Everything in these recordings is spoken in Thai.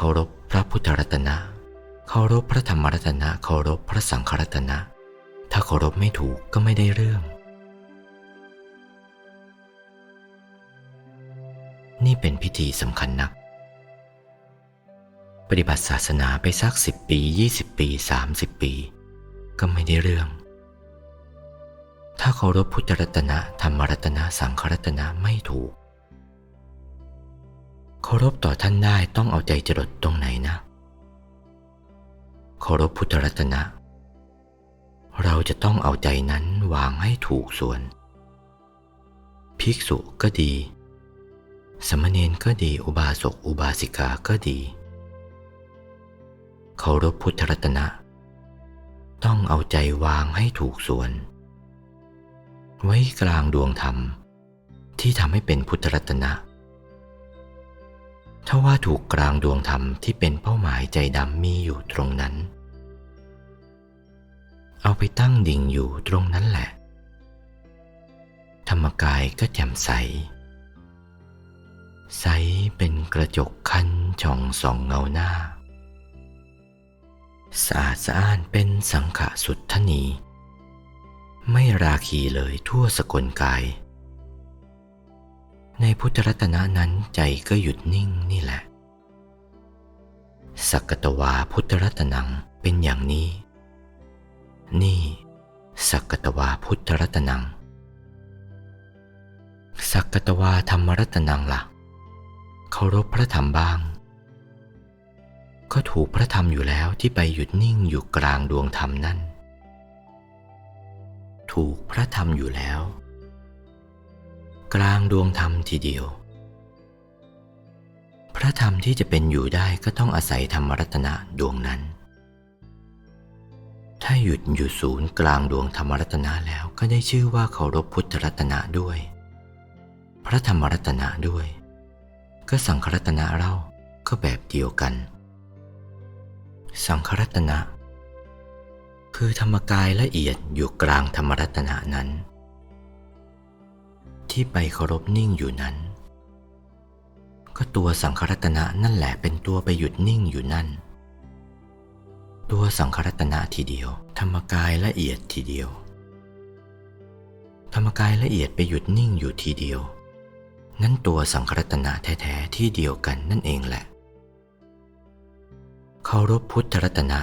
เคารพพระพุทธรัตนะ เคารพพระธรรมรัตนะ เคารพพระสังฆรัตนะ ถ้าเคารพไม่ถูกก็ไม่ได้เรื่อง นี่เป็นพิธีสำคัญนัก ปฏิบัติศาสนาไปสักสิบปี20ปี30ปี ก็ไม่ได้เรื่อง ถ้าเคารพพุทธรัตนะธรรมรัตนะสังฆรัตนะไม่ถูก เคารพต่อท่านได้ต้องเอาใจจดตรงไหนนะ เคารพพุทธรัตนะ เราจะต้องเอาใจนั้นวางให้ถูกส่วน ภิกษุก็ดี สมณเณรก็ดีอุบาสกอุบาสิกาก็ดี เคารพพุทธรัตนะ ต้องเอาใจวางให้ถูกส่วน ไว้กลางดวงธรรมที่ทำให้เป็นพุทธรัตนะ ถ้าว่าถูกกลางดวงธรรมที่เป็นเป้าหมายใจดำมีอยู่ตรงนั้น เอาไปตั้งดิ่งอยู่ตรงนั้นแหละ ธรรมกายก็แจ่มใส ใสเป็นกระจกคันช่องส่องเงาหน้า สะอาดสะอ้านเป็นสังขะสุดทนี ไม่ราคีเลยทั่วสกลกาย ในพุทธรัตนะนั้นใจก็หยุดนิ่งนี่แหละ สักตวาพุทธรัตนังเป็นอย่างนี้ นี่สักตวาพุทธรัตนัง สักกตวาธรรมรัตนังละ่ะเคารพพระธรรมบ้าง ก็ถูกพระธรรมอยู่แล้วที่ไปหยุดนิ่งอยู่กลางดวงธรรมนั่น ถูกพระธรรมอยู่แล้ว กลางดวงธรรมทีเดียว พระธรรมที่จะเป็นอยู่ได้ก็ต้องอาศัยธรรมรัตนะดวงนั้น ถ้าหยุดอยู่ศูนย์กลางดวงธรรมรัตนะแล้วก็ได้ชื่อว่าเคารพพุทธรัตนะด้วย พระธรรมรัตนะด้วย ก็สังฆรัตนะเราก็แบบเดียวกัน สังฆรัตนะ คือธรรมกายละเอียดอยู่กลางธรรมรัตนะนั้น ที่ไปเคารพนิ่งอยู่นั้น ก็ตัวสังฆรัตนะนั่นแหละเป็นตัวไปหยุดนิ่งอยู่นั่น ตัวสังฆรัตนะทีเดียว ธรรมกายละเอียดทีเดียว ธรรมกายละเอียดไปหยุดนิ่งอยู่ทีเดียว นั่นตัวสังฆรัตนะแท้ๆที่เดียวกันนั่นเองแหละเคารพพุทธรัตนะ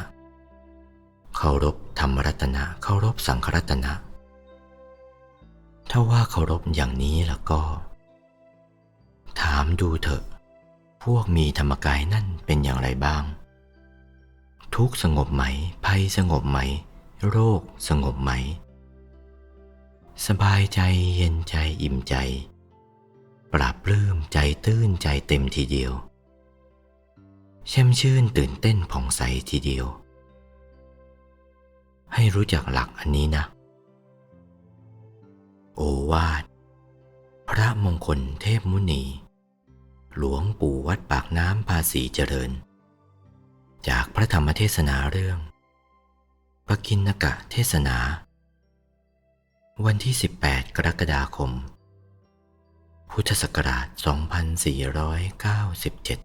เคารพธรรมรัตนะเคารพสังฆรัตนะ ถ้าว่าเคารพอย่างนี้แล้วก็ ถามดูเถอะ พวกมีธรรมกายนั่นเป็นอย่างไรบ้าง ทุกสงบไหม ภัยสงบไหม โรคสงบไหม สบายใจเย็นใจอิ่มใจ ปราบปลื้มใจตื้นใจเต็มทีเดียวแช่มชื่นตื่นเต้นผ่องใสทีเดียว ให้รู้จักหลักอันนี้นะ โอวาท พระมงคลเทพมุนี หลวงปู่วัดปากน้ำภาษีเจริญ จากพระธรรมเทศนาเรื่องปกินกะเทศนา วันที่ 18 กรกฎาคม พุทธศักราช 2497